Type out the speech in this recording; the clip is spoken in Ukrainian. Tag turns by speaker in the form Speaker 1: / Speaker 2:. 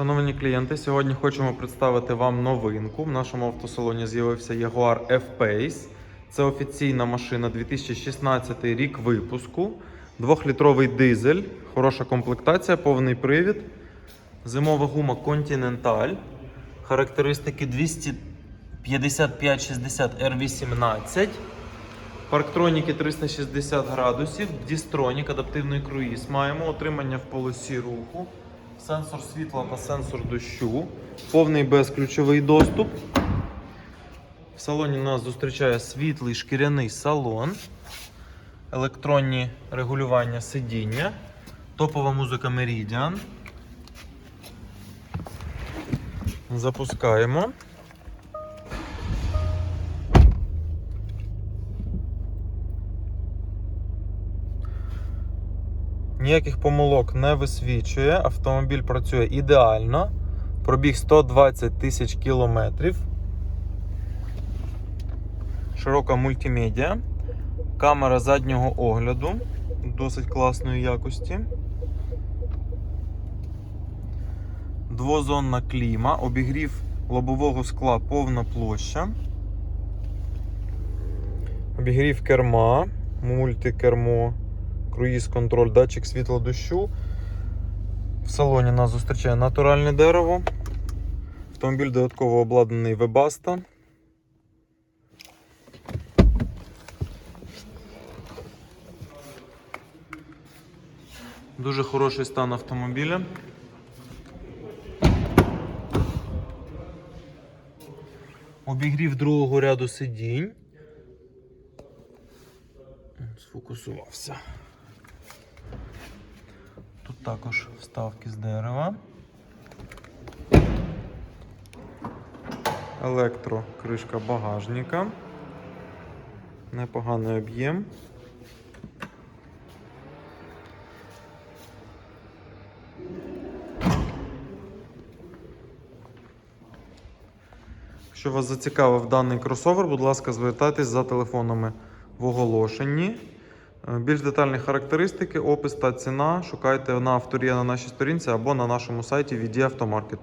Speaker 1: Шановні клієнти, сьогодні хочемо представити вам новинку. В нашому автосалоні з'явився Jaguar F-Pace. Це офіційна машина 2016 рік випуску. Двохлітровий дизель, хороша комплектація, повний привід. Зимова гума Continental. Характеристики 255-60 R18. Парктроніки 360 градусів, Дістронік, адаптивний круїз. Маємо отримання в полосі руху, сенсор світла та сенсор дощу, повний безключовий доступ. В салоні нас зустрічає світлий шкіряний салон, електронні регулювання сидіння, топова музика Meridian. Запускаємо. Ніяких помилок не висвічує. Автомобіль працює ідеально. Пробіг 120 тисяч кілометрів. Широка мультимедіа. Камера заднього огляду досить класної якості. Двозонна кліма, обігрів лобового скла повна площа. Обігрів керма, мультикермо круїз контроль, датчик світла дощу. В салоні нас зустрічає натуральне дерево. Автомобіль додатково обладнаний Webasto. Дуже хороший стан автомобіля. Обігрів другого ряду сидінь. Сфокусувався. Також вставки з дерева. Електрокришка багажника. Непоганий об'єм. Якщо вас зацікавив даний кросовер, будь ласка, звертайтесь за телефонами в оголошенні. Е, Більш детальні характеристики, опис та ціна шукайте на авторія на нашій сторінці або на нашому сайті VD Автомаркет.